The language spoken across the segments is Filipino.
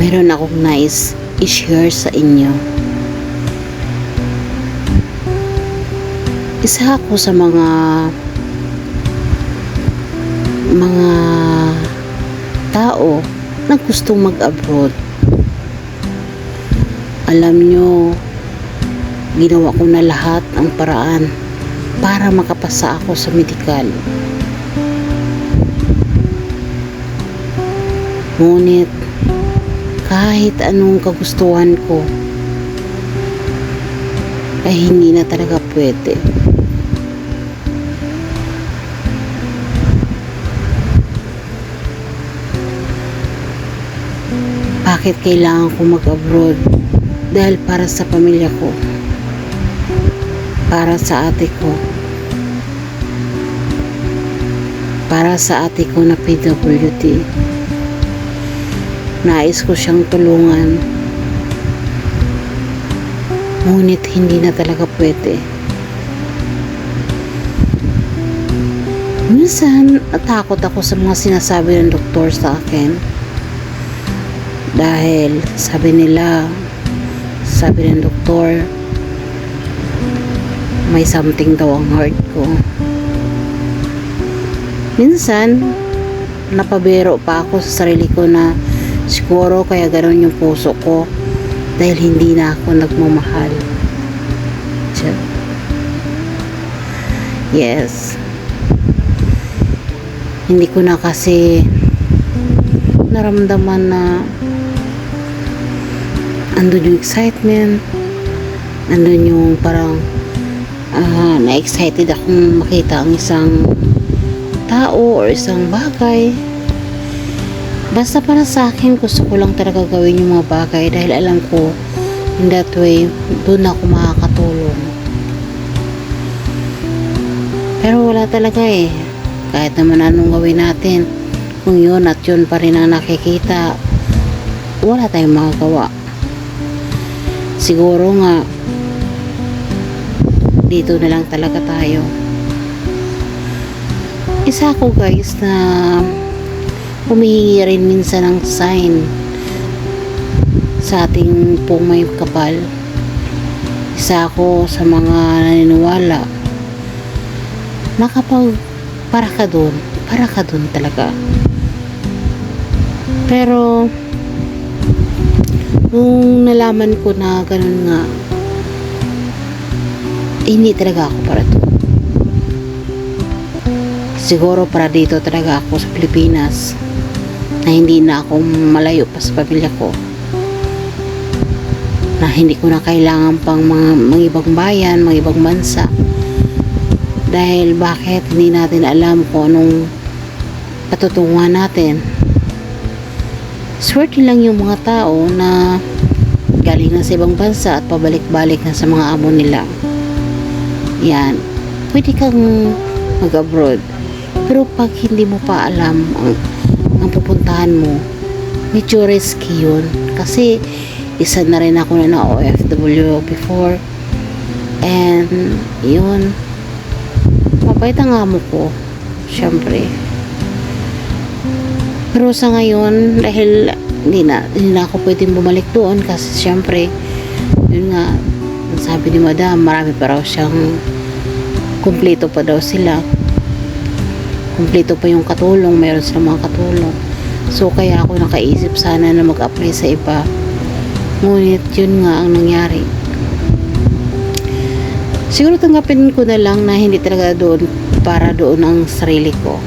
meron akong nice i-share sa inyo. Isa ako sa mga mga tao na gustong mag-abroad. Alam nyo, ginawa ko na lahat ang paraan para makapasa ako sa medikal. Ngunit, kahit anong kagustuhan ko, ay hindi na talaga pwede. Bakit kailangan ko mag-abroad? Dahil para sa pamilya ko. Para sa ate ko. Para sa ate ko na PWD. Nais ko siyang tulungan. Ngunit hindi na talaga pwede. Minsan, natakot ako sa mga sinasabi ng doktor sa akin. Dahil sabi nila, sabi ng doktor, may something daw ang heart ko. Minsan, napabiro pa ako sa sarili ko na siguro kaya ganoon yung puso ko dahil hindi na ako nagmamahal. Yes. Hindi ko na kasi naramdaman na andun yung excitement andun yung parang ah, na-excited akong makita ang isang tao or isang bagay basta para sa akin gusto ko lang talaga gawin yung mga bagay dahil alam ko in that way doon ako makakatulong. Pero wala talaga eh. Kahit naman anong gawin natin kung yun at yun pa rin ang nakikita wala tayong magagawa. Siguro nga dito na lang talaga tayo. Isa ako guys na humihingi rin minsan ng sign sa ating pong may kapal. Isa ako sa mga naniniwala. Na kapag para ka doon para ka doon talaga. Pero nung nalaman ko na ganun nga eh, hindi talaga ako para to siguro para dito talaga ako sa Pilipinas na hindi na ako malayo pa sa pamilya ko. Na hindi ko na kailangan pang mga, mga ibang bayan, mga ibang bansa. Dahil bakit hindi natin alam kung anong patutunguhan natin. Swerte lang yung mga tao na galing na sa ibang bansa at pabalik-balik na sa mga amo nila. Yan. Pwede kang mag-abroad. Pero pag hindi mo pa alam ang, ang pupuntahan mo. Medyo risky yun. Kasi isa na rin ako na na OFW before. And yun. Mabait ang amo ko syempre. Pero sa ngayon dahil hindi na, hindi na ako pwedeng bumalik doon kasi syempre yun nga sabi ni madam marami pa raw siyang kumpleto pa daw sila kumpleto pa yung katulong meron silang mga katulong. So kaya ako nakaisip sana na mag-apply sa iba. Ngunit yun nga ang nangyari. Siguro tanggapin ko na lang na hindi talaga doon para doon ang sarili ko.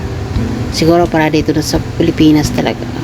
Siguro para dito na sa Pilipinas talaga